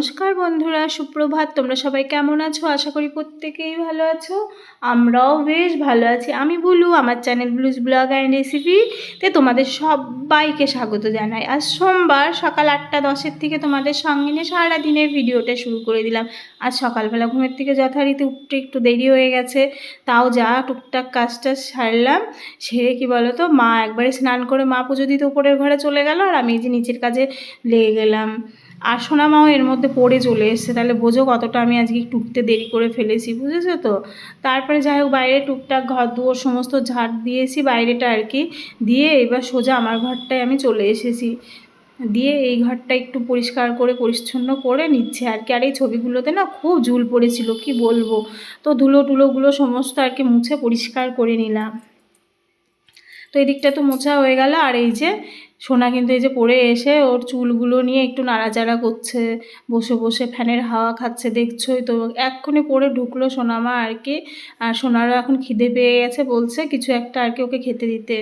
নমস্কার বন্ধুরা, সুপ্রভাত। তোমরা সবাই কেমন আছো? আশা করি প্রত্যেকেই ভালো আছো। আমরাও বেশ ভালো আছি। আমি বলু, আমার চ্যানেল ব্লুজ ব্লগ অ্যান্ড রেসিপিতে তোমাদের সবাইকে স্বাগত জানাই। আজ সোমবার সকাল আটটা দশের থেকে তোমাদের সঙ্গে নিয়ে সারা দিনের ভিডিওটা শুরু করে দিলাম। আজ সকালবেলা ঘুমের থেকে যথারীতি উঠতে একটু দেরি হয়ে গেছে, তাও যা টুকটাক কাজটা সারলাম। সেরে কি বলো তো মা একবারে স্নান করে মা পুজো দিতে উপরের ঘরে চলে গেল আর আমি যে নিচের কাজে লেগে গেলাম। আর সোনা মাও এর মধ্যে পড়ে চলে এসছে, তাহলে বোঝো কতটা আমি আজকে টুকতে দেরি করে ফেলেছি, বুঝেছ তো? তারপরে যাই হোক, বাইরে টুকটাক ঘর দুয়ার সমস্ত ঝাড় দিয়েছি, বাইরেটা আর কি, দিয়ে এবার সোজা আমার ঘরটায় আমি চলে এসেছি। দিয়ে এই ঘরটা একটু পরিষ্কার করে, পরিচ্ছন্ন করে নিচ্ছে। আর কি, আর এই ছবিগুলোতে না খুব ঝুল পড়েছিল, কি বলব? তো ধুলো টুলোগুলো সমস্ত আর কি মুছে পরিষ্কার করে নিলাম। তো এদিকটা তো মোছা হয়ে গেল, আর এই যে সোনা কিন্তু এই যে পড়ে এসে ওর চুলগুলো নিয়ে একটু নাড়াচাড়া করছে, বসে বসে ফ্যানের হাওয়া খাচ্ছে, দেখছোই তো। এক্ষুনি পড়ে ঢুকলো সোনামা আর কি, আর সোনারও এখন খিদে পেয়ে গেছে, বলছে কিছু একটা আর কি ওকে খেতে দিতে।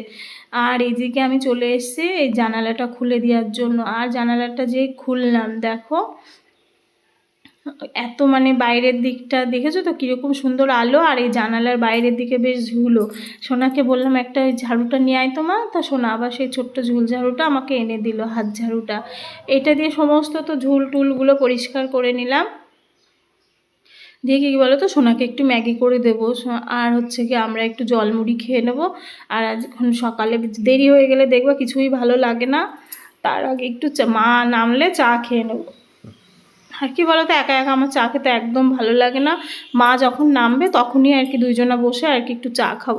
আর এদিকে আমি চলে এসেছি এই জানালাটা খুলে দেওয়ার জন্য। আর জানালাটা যে খুললাম, দেখো এত মানে বাইরের দিকটা দেখেছ তো? কীরকম সুন্দর আলো আর এই জানালার বাইরের দিকে বেশ ঝুলো। সোনাকে বললাম, একটা ওই ঝাড়ুটা নিয়ে আয় তোমা তা সোনা আবার সেই ছোট্ট ঝুল ঝাড়ুটা আমাকে এনে দিল, হাত ঝাড়ুটা। এটা দিয়ে সমস্ত তো ঝুল টুলগুলো পরিষ্কার করে নিলাম। দিয়ে কী বলো তো সোনাকে একটু ম্যাগি করে দেবো। আর হচ্ছে কি আমরা একটু জলমুড়ি খেয়ে নেব। আর এখন সকালে দেরি হয়ে গেলে দেখব, কিছুই ভালো লাগে না। তার আগে একটু মা নামলে চা খেয়ে নেব। আর কি বলতো, একা একা আমার চা খেতে একদম ভালো লাগে না। মা যখন নামবে তখনই আর কি দুইজনা বসে আর কি একটু চা খাব।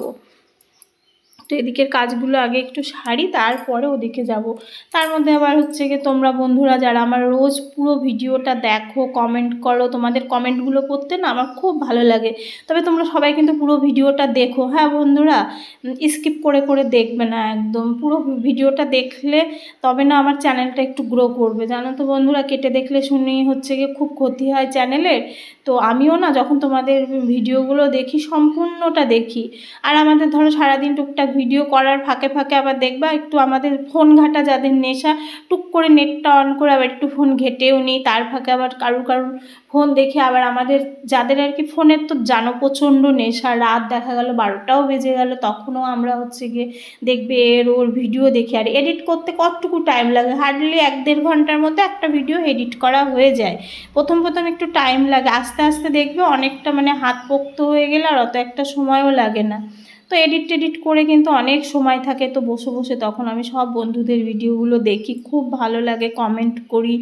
তো এদিকের কাজগুলো আগে একটু সারি, তারপরে ওদিকে যাব। তার মধ্যে আবার হচ্ছে গিয়ে তোমরা বন্ধুরা যারা আমার রোজ পুরো ভিডিওটা দেখো কমেন্ট করো, তোমাদের কমেন্টগুলো করতে না আমার খুব ভালো লাগে। তবে তোমরা সবাই কিন্তু পুরো ভিডিওটা দেখো। হ্যাঁ বন্ধুরা স্কিপ করে করে দেখবে না একদম। পুরো ভিডিওটা দেখলে তবে না আমার চ্যানেলটা একটু গ্রো করবে। জানো তো বন্ধুরা, কেটে দেখলে শুনি হচ্ছে গিয়ে খুব ক্ষতি হয় চ্যানেলের তো আমিও না যখন তোমাদের ভিডিওগুলো দেখি, সম্পূর্ণটা দেখি। আর আমাদের ধরো সারাদিন টুকটাক ভিডিও করার ফাঁকে ফাঁকে আবার দেখবা, একটু আমাদের ফোন ঘাটা যাদের নেশা, টুক করে নেটটা অন করে আবার একটু ফোন ঘেটেও নিই তার ফাঁকে আবার কারুর কারুর ফোন দেখে আবার আমাদের যাদের আর কি ফোনের তো জানো প্রচণ্ড নেশা। রাত দেখা গেল বারোটাও বেজে গেল, তখনও আমরা হচ্ছে গিয়ে দেখবে এর ওর ভিডিও দেখি। আর এডিট করতে কতটুকু টাইম লাগে? হার্ডলি এক দেড় ঘণ্টার মধ্যে একটা ভিডিও এডিট করা হয়ে যায়। প্রথম প্রথম একটু টাইম লাগে। আস্তে আস্তে দেখবে অনেকটা মানে হাত পোক্ত হয়ে গেলে আর অত একটা সময়ও লাগে না। তো এডিট টেডিট করে কিন্তু অনেক সময় থাকে। তো বসে বসে তখন আমি সব বন্ধুদের ভিডিওগুলো দেখি। খুব ভালো লাগে কমেন্ট করি।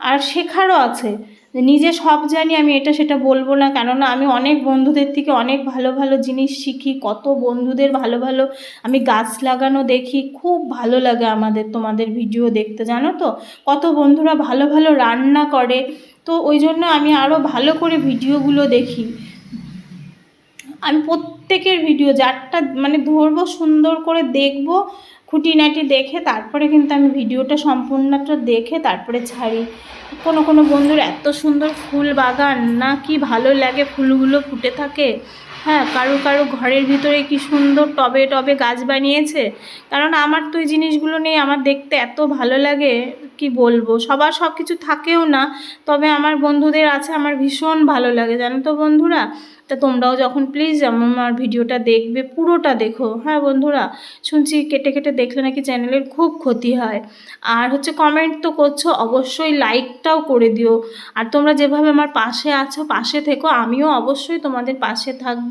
আর শেখারও আছে। নিজে সব জানি, আমি এটা সেটা বলব না। কেননা আমি অনেক বন্ধুদের থেকে অনেক ভালো ভালো জিনিস শিখি, কত বন্ধুদের ভালো ভালো আমি গাছ লাগানো দেখি, খুব ভালো লাগে আমাদের, তোমাদের ভিডিও দেখতে, জানো তো? কত বন্ধুরা ভালো ভালো রান্না করে, তো ওই জন্য আমি আরও ভালো করে ভিডিওগুলো দেখি। আমি প্রত্যেকের ভিডিও যারটা মানে ধরবো, সুন্দর করে দেখব খুঁটিনাটি দেখে তারপরে কিন্তু আমি ভিডিওটা সম্পূর্ণটা দেখে তারপরে ছাড়ি। কোনো কোনো বন্ধুর এত সুন্দর ফুল বাগান, না কি ভালো লাগে ফুলগুলো ফুটে থাকে। হ্যাঁ কারও কারও ঘরের ভিতরে কি সুন্দর টবে টবে গাছ বানিয়েছে? কারণ আমার তো এই জিনিসগুলো নেই আমার দেখতে এত ভালো লাগে, কি বলব? সবার সব কিছু থাকেও না, তবে আমার বন্ধুদের আছে, আমার ভীষণ ভালো লাগে। জানো তো বন্ধুরা? তা তোমরাও যখন প্লিজ আমার ভিডিওটা দেখবে, পুরোটা দেখো। হ্যাঁ বন্ধুরা? শুনছি কেটে কেটে দেখলে নাকি চ্যানেলের খুব ক্ষতি হয়। আর হচ্ছে কমেন্ট তো করছ, অবশ্যই লাইকটাও করে দিও। আর তোমরা যেভাবে আমার পাশে আছো, পাশে থেকো, আমিও অবশ্যই তোমাদের পাশে থাকব।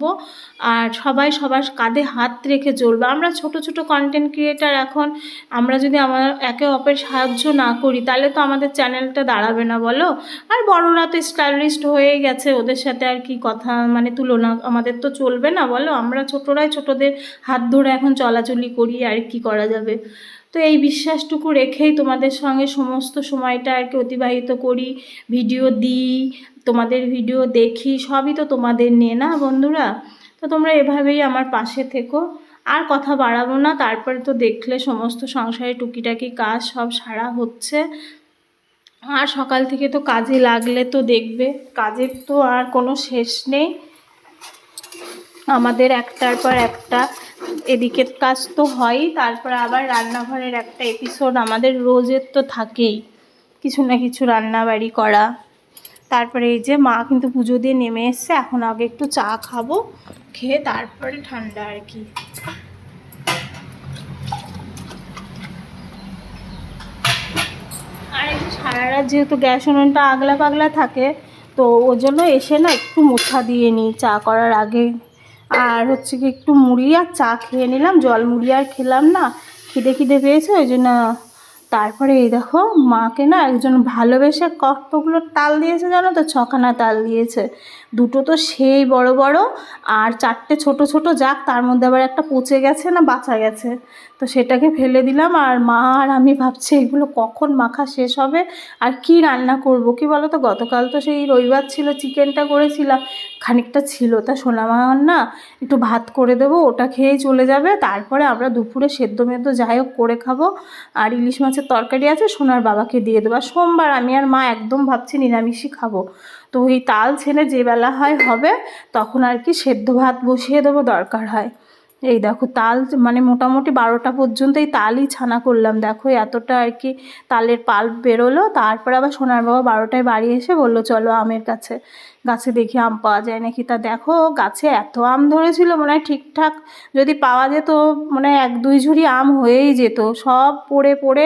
আর সবাই সবার কাঁধে হাত রেখে চলবে। আমরা ছোট ছোট কন্টেন্ট ক্রিয়েটার এখন, আমরা যদি আমার একে অপরের সাহায্য না করি, তাহলে তো আমাদের চ্যানেলটা দাঁড়াবে না, বলো? আর বড়রা তো স্টাইলিস্ট হয়ে গেছে, ওদের সাথে আর কি কথা মানে তুলনা আমাদের তো চলবে না, বলো? আমরা ছোটরাই ছোটদের হাত ধরে এখন চলাচলি করি, আর কি করা যাবে? তো এই বিশ্বাসটুকু রেখেই তোমাদের সঙ্গে সমস্ত সময়টা আর কি অতিবাহিত করি ভিডিও দিই, তোমাদের ভিডিও দেখি, সবই তো তোমাদের নিয়ে না বন্ধুরা? তো তোমরা এভাবেই আমার পাশে থেকো। আর কথা বাড়াবো না, তারপরে তো দেখলে সমস্ত সংসারে টুকিটাকি কাজ সব সারা হচ্ছে। আর সকাল থেকে তো কাজে লাগলে তো দেখবে, কাজের তো আর কোনো শেষ নেই। আমাদের একটার পর একটা এদিকের কাজ তো হয়ই তারপর আবার রান্নাঘরের একটা এপিসোড আমাদের রোজের তো থাকেই। কিছু না কিছু রান্না বাড়ি করা। তারপরে এই যে মা কিন্তু পুজো দিয়ে নেমে এসছে, এখন আগে একটু চা খাব, খেয়ে তারপরে ঠান্ডা আর কি। আর সারা রাত যেহেতু গ্যাস উনুনটা আগলা পাগলা থাকে, তো ওর জন্য এসে না একটু মোছা দিয়ে নিই, চা করার আগে। আর হচ্ছে কি একটু মুড়ি আর চা খেয়ে নিলাম। জল মুড়ি আর খেলাম না। খিদে খিদে পেয়েছে, ওই জন্য তারপরে এই দেখো, মাকে না একজন ভালোবেসে কতগুলো তাল দিয়েছে জানো তো? ছখানা তাল দিয়েছে। দুটো তো সেই বড় বড়, আর চারটে ছোট ছোট যাক, তার মধ্যে আবার একটা পচে গেছে না বাঁচা গেছে। তো সেটাকে ফেলে দিলাম, আর মা আর আমি ভাবছি এগুলো কখন মাখা শেষ হবে, আর কি রান্না করব? কি বলো তো গতকাল তো সেই রবিবার ছিল, চিকেনটা করেছিলাম। খানিকটা ছিল, তা সোনা না একটু ভাত করে দেব, ওটা খেয়েই চলে যাবে, তারপরে আমরা দুপুরে সেদ্ধ মেদ্ধ যাই হোক করে খাব। আর ইলিশ মাছের তরকারি আছে, সোনার বাবাকে দিয়ে দেবো। আর সোমবার আমি আর মা একদম ভাবছি নিরামিষই খাব। তো ওই তাল ছেলে যে বেলা হয় হবে, তখন আর কি সেদ্ধ ভাত বসিয়ে দেবো, দরকার হয়। এই দেখো তাল মানে মোটামুটি বারোটা পর্যন্ত এই তালই ছানা করলাম। দেখো এতটা আর কি তালের পাল্প বেরোলো, তারপরে আবার সোনার বাবা বারোটায় বাড়ি এসে বলল, চলো আমের কাছে, গাছে দেখি আম পাওয়া যায় নাকি? তা দেখো গাছে এত আম ধরেছিল, মনে হয় ঠিকঠাক যদি পাওয়া যেত মানে এক দুই ঝুড়ি আম হয়েই যেত। সব পড়ে পড়ে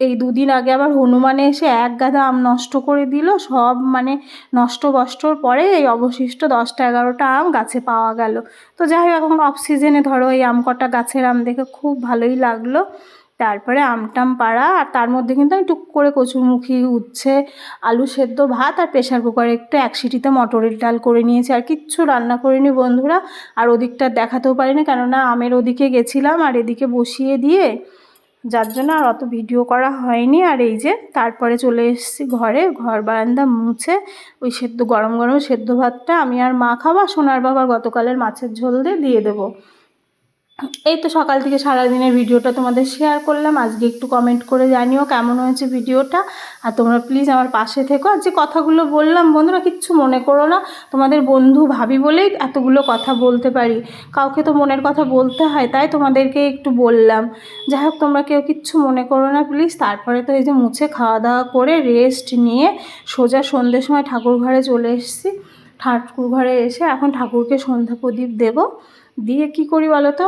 এই দুদিন আগে আবার হনুমানে এসে এক গাদা আম নষ্ট করে দিল। সব মানে নষ্ট বষ্টর পরে এই অবশিষ্ট দশটা এগারোটা আম গাছে পাওয়া গেল। তো যাই হোক, এখন অফ সিজনে ধরো এই আম কটা গাছের আম দেখে খুব ভালোই লাগল। তারপরে আমটাম পাড়া, আর তার মধ্যে কিন্তু আমি টুক করে কচুরমুখী উচ্ছে, আলু সেদ্ধ ভাত, আর প্রেশার কুকারে একটু এক সিটিতে মটরের ডাল করে নিয়েছি। আর কিচ্ছু রান্না করিনি বন্ধুরা, আর ওদিকটা দেখাতেও পারিনি, কেননা আমের ওদিকে গেছিলাম, আর এদিকে বসিয়ে দিয়ে যার জন্য আর অত ভিডিও করা হয়নি। আর এই যে তারপরে চলে এসেছি ঘরে, ঘর বারান্দা মুছে ওই সেদ্ধ, গরম গরম সেদ্ধ ভাতটা আমি আর মা খাওয়া, সোনার বাবার গতকালের মাছের ঝোল দিয়ে দিয়ে দেবো। এই তো সকাল থেকে সারাদিনের ভিডিওটা তোমাদের শেয়ার করলাম। আজকে একটু কমেন্ট করে জানিও কেমন হয়েছে ভিডিওটা। আর তোমরা প্লিজ আমার পাশে থেকো। আর যে কথাগুলো বললাম, বন্ধুরা কিচ্ছু মনে করো না। তোমাদের বন্ধু ভাবি বলেই এতগুলো কথা বলতে পারি। কাউকে তো মনের কথা বলতে হয়, তাই তোমাদেরকে একটু বললাম। যাই হোক, তোমরা কেউ কিচ্ছু মনে করো না প্লিজ তারপরে তো এই যে মুছে খাওয়া দাওয়া করে রেস্ট নিয়ে সোজা সন্ধ্যের সময় ঠাকুর ঘরে চলে এসেছি। ঠাকুর ঘরে এসে এখন ঠাকুরকে সন্ধ্যা প্রদীপ দেবো। দিয়ে কি করি বলো তো?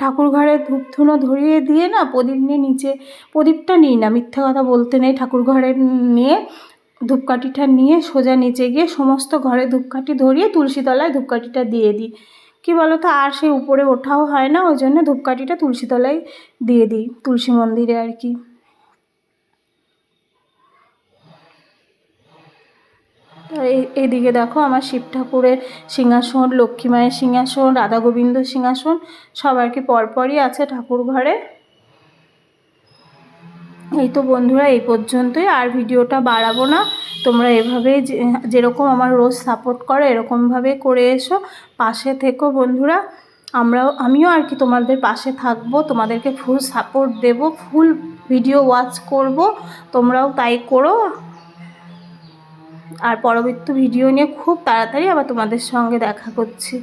ঠাকুর ঘরে ধূপ ধুনো ধরিয়ে দিয়ে না প্রদীপ নিয়ে নিচে, প্রদীপটা নিই না, মিথ্যা কথা বলতে নেই, ঠাকুর ঘরে নিয়ে ধূপকাঠিটা নিয়ে সোজা নিচে গিয়ে সমস্ত ঘরে ধূপকাঠি ধরিয়ে তুলসী তলায় ধূপকাঠিটা দিয়ে দিই। কী বলো তো? আর সে উপরে ওঠাও হয় না, ওই জন্য ধূপকাঠিটা তুলসী তলায় দিয়ে দিই, তুলসী মন্দিরে আর কি। এদিকে দেখো আমার শিব ঠাকুরের সিংহাসন, লক্ষ্মী মায়ের সিংহাসন, রাধা গোবিন্দ সিংহাসন সব আর কি পরপরই আছে ঠাকুর ঘরে। এই তো বন্ধুরা, এই পর্যন্তই। আর ভিডিওটা বাড়াবো না। তোমরা এভাবেই যেরকম আমার রোজ সাপোর্ট করো, এরকমভাবে করে এসো। পাশে থেকো বন্ধুরা। আমরাও আমিও আর কি তোমাদের পাশে থাকব, তোমাদেরকে ফুল সাপোর্ট দেব ফুল ভিডিও ওয়াচ করব। তোমরাও তাই করো। আর পরবর্তী ভিডিও নিয়ে খুব তাড়াতাড়ি আবার তোমাদের সঙ্গে দেখা করছি।